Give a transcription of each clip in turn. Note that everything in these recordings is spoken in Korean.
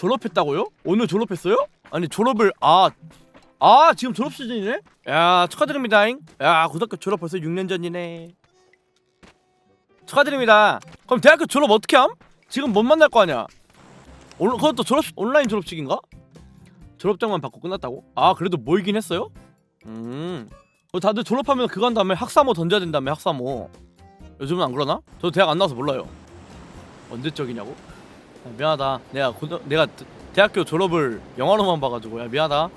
졸업했다고요? 오늘 졸업했어요? 아니 졸업을 아 아 지금 졸업 시즌이네? 야 축하드립니다잉 야 고등학교 졸업 벌써 6년 전이네 축하드립니다 그럼 대학교 졸업 어떻게 함? 지금 못 만날 거 아니야 온, 그것도 졸업 온라인 졸업식인가? 졸업장만 받고 끝났다고? 아 그래도 모이긴 했어요? 음 어, 다들 졸업하면 그거 한 다음에 학사모 던져야 된다며 학사모 요즘은 안 그러나? 저 대학 안 나와서 몰라요 언제적이냐고? 야, 미안하다 내가 고등 내가 드- 대학교 졸업을 영화로만 봐가지고 야 미안하다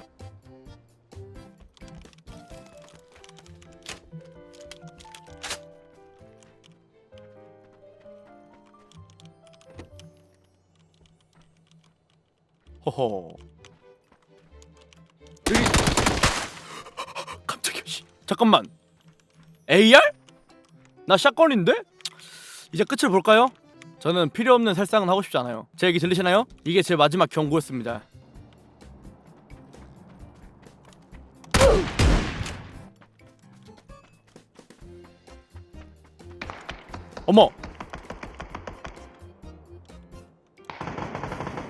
허허 여기 깜짝이야 씨. 잠깐만 AR? 나 샷건인데? 이제 끝을 볼까요? 저는 필요 없는 살상은 하고 싶지 않아요. 제 얘기 들리시나요? 이게 제 마지막 경고였습니다. 어머.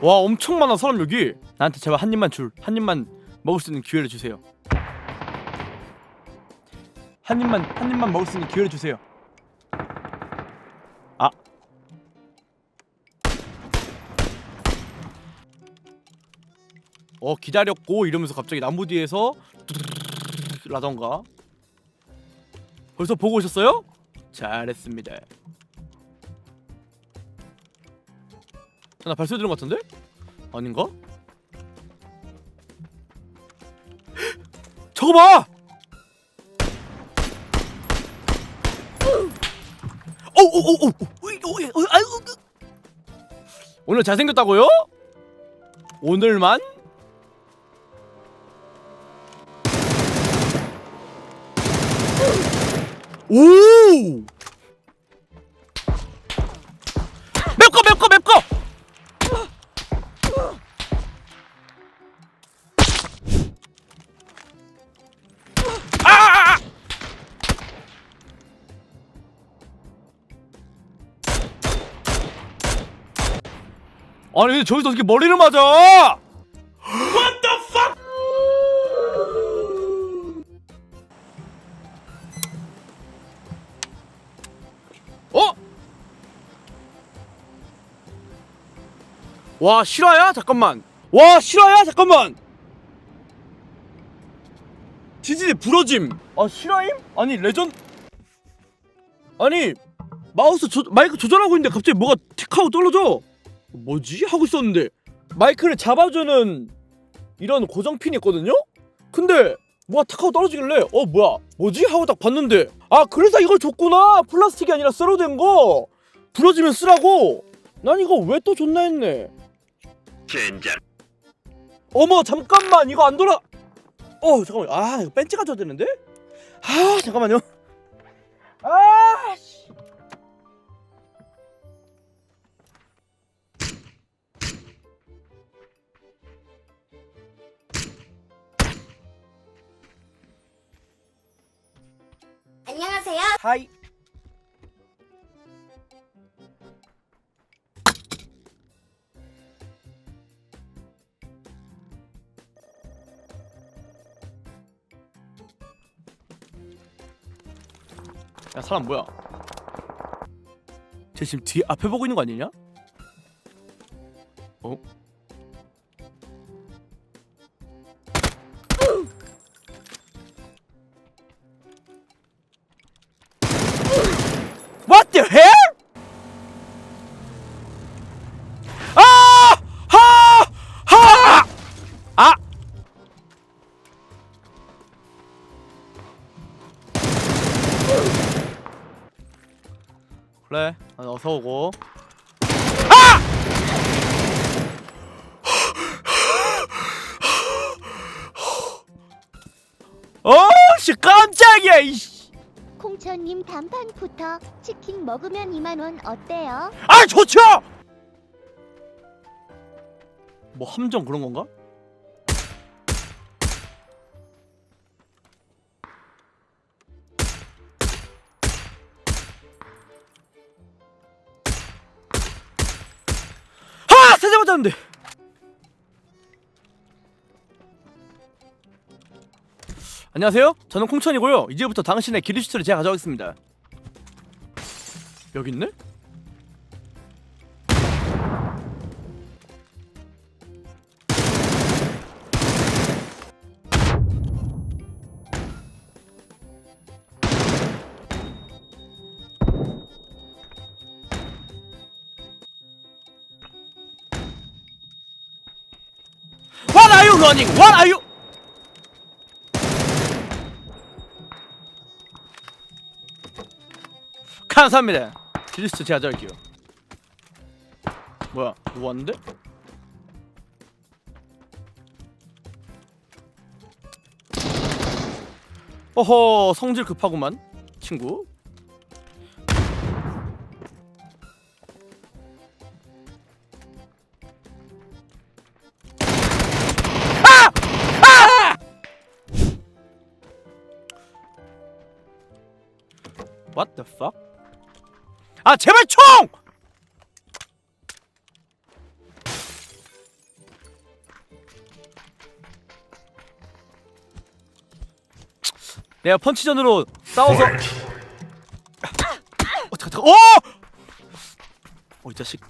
와 엄청 많아 사람 여기. 나한테 제발 한 입만 줄. 한 입만 먹을 수 있는 기회를 주세요. 한 입만 한 입만 먹을 수 있는 기회를 주세요. 어 기다렸고 이러면서 갑자기 나무 뒤에서 라던가 벌써 보고 오셨어요? 잘했습니다. 나 발소리 들은 것 같은데? 아닌가? 저거 봐! 오오오오 오늘 잘생겼다고요? 오늘만? 오! 맵거 맵거 맵거! 아! 아니 저기서 어떻게 머리를 맞아? 와 실화야? 잠깐만. 와 실화야? 잠깐만. 지진이 부러짐. 아 실화임? 아니 레전. 아니 마우스 조, 마이크 조절하고 있는데 갑자기 뭐가 틱하고 떨어져. 뭐지? 하고 있었는데 마이크를 잡아주는 이런 고정핀이 있거든요? 근데 뭐가 탁 하고 떨어지길래 어 뭐야 뭐지? 하고 딱 봤는데 아 그래서 이걸 줬구나 플라스틱이 아니라 쇠로 된거 부러지면 쓰라고 난 이거 왜 또 줬나 했네 젠장. 어머 잠깐만 이거 안 돌아. 어 잠깐만 아 이거 벤치 가져야 되는데? 아 잠깐만요. 아 씨. 안녕하세요. 하이 야 사람 뭐야 쟤 지금 뒤에 앞에 보고 있는 거 아니냐? 어? What the hell? 서 오고. 아! 어, 씨 깜짝이야, 이씨. 콩천님 단판부터 치킨 먹으면 2만 원 어때요? 아 좋죠. 뭐 함정 그런 건가? 맞았는데. 안녕하세요. 저는 콩천이고요. 이제부터 당신의 기리슈트를 제가 가져가겠습니다. 여기 있네? Running? What are you? 감사합니다. 기리스트 제가 가져갈게요. 뭐야? 누구 왔는데? 어허 성질 급하구만 친구. What the fuck? 아 제발 총! 내가 펀치전으로 싸워서 어 잠깐 잠깐 어! 어이 자식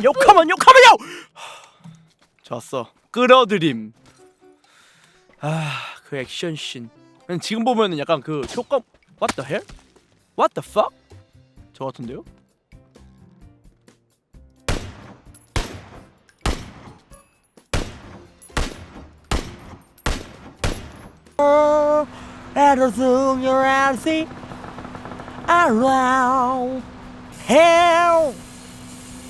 컴온 요 컴온 요 컴온 요 좋았어 끌어들임 아그 액션씬 근데 지금 보면은 약간 그 효과 What the hell? What the fuck? 저 같은데요? See around hell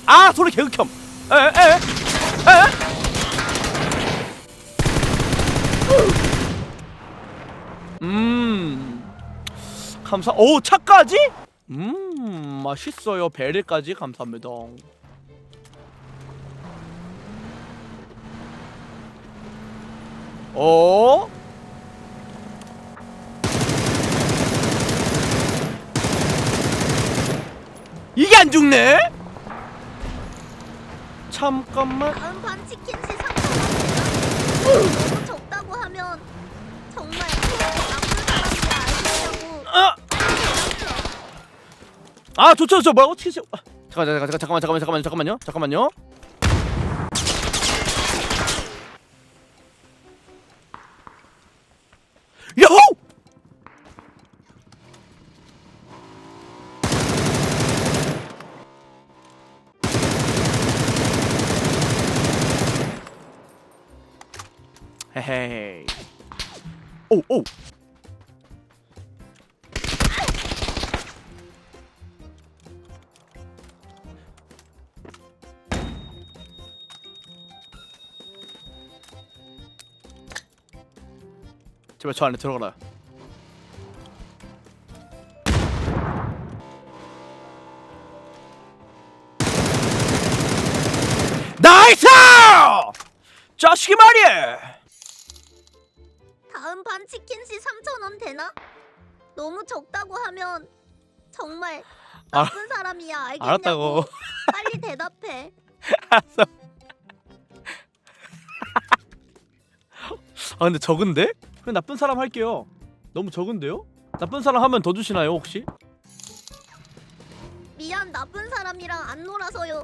아 소리 개극혐. 에에에 에? 음 감사 오 차까지? 음 맛있어요. 베리까지 감사합니다. 어? 이게 안 죽네? 잠깐만 다음 판 치킨 시 3,000원 너무 적다고 하면 정말 나쁜 사람이 아니냐고 아! 아 좋죠 좋죠 뭐라고 치시 아, 잠깐 잠깐 잠깐 잠깐만 잠깐만 잠깐만요 잠깐만요 야호! 헤헤이 오 오 제발 저 안에 들어가라. 나이스! 자식이 말이야. 시 3,000원 되나? 너무 적다고 하면 정말 알- 나쁜 사람이야 알겠냐고 알았다고. 빨리 대답해 알았어. 아 근데 적은데? 그냥 나쁜 사람 할게요. 너무 적은데요? 나쁜 사람 하면 더 주시나요 혹시? 미안 나쁜 사람이랑 안 놀아서요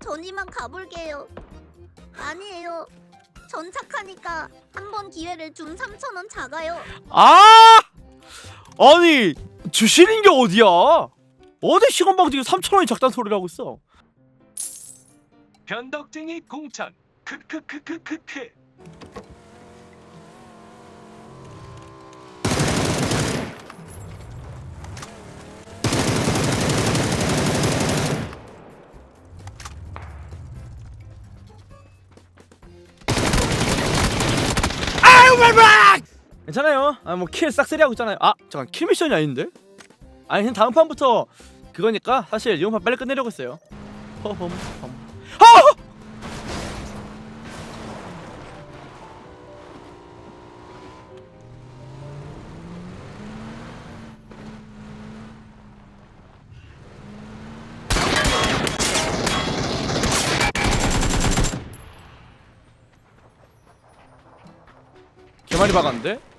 전 이만 가볼게요 아니에요 전 착하니까 한 번 기회를 준 3,000원 작아요 아! 아니 주시는 게 어디야? 어디 시건방지게 3천 원이 작단 소리를 하고 있어? 변덕쟁이 공천 크크크크크크 괜찮아요. 아뭐킬 싹쓸이 하고 있잖아요. 아 잠깐 킬 미션이 아닌데? 아니 그냥 다음 판부터 그거니까 사실 이번 판 빨리 끝내려고 했어요. 허험 험. 아! 개많이 박았는데?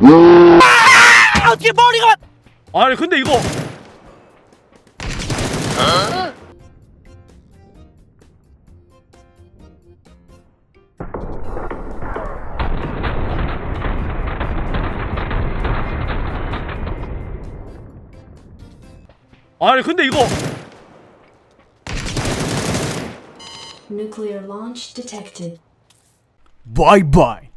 아! 어떻게 머리가 아니 근데 이거 아니 근데 이거 Nuclear launch detected. Bye bye.